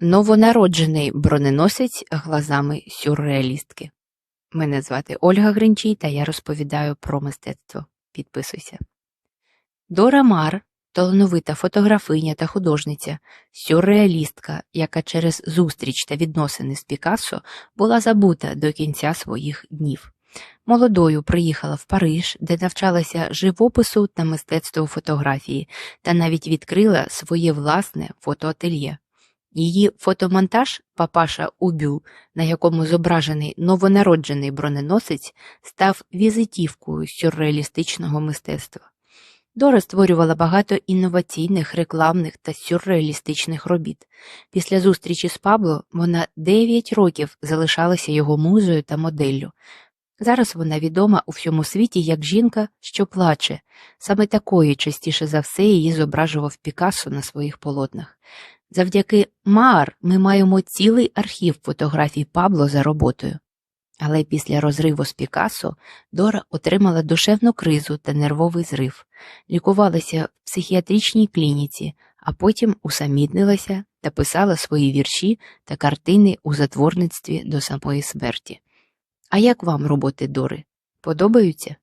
Новонароджений броненосець глазами сюрреалістки. Мене звати Ольга Гринчій, та я розповідаю про мистецтво. Підписуйся. Дора Мар талановита фотографиня та художниця, сюрреалістка, яка через зустріч та відносини з Пікассо була забута до кінця своїх днів. Молодою приїхала в Париж, де навчалася живопису та мистецтву фотографії, та навіть відкрила своє власне фотоательє. Її фотомонтаж Папаша Убю, на якому зображений новонароджений броненосець, став візитівкою сюрреалістичного мистецтва. Дора створювала багато інноваційних, рекламних та сюрреалістичних робіт. Після зустрічі з Пабло вона 9 років залишалася його музою та моделлю. Зараз вона відома у всьому світі як жінка, що плаче. Саме такою частіше за все її зображував Пікассо на своїх полотнах. Завдяки Маар ми маємо цілий архів фотографій Пабло за роботою. Але після розриву з Пікассо Дора отримала душевну кризу та нервовий зрив, лікувалася в психіатричній клініці, а потім усамітнилася та писала свої вірші та картини у затворництві до самої смерті. А як вам роботи Дори? Подобаються?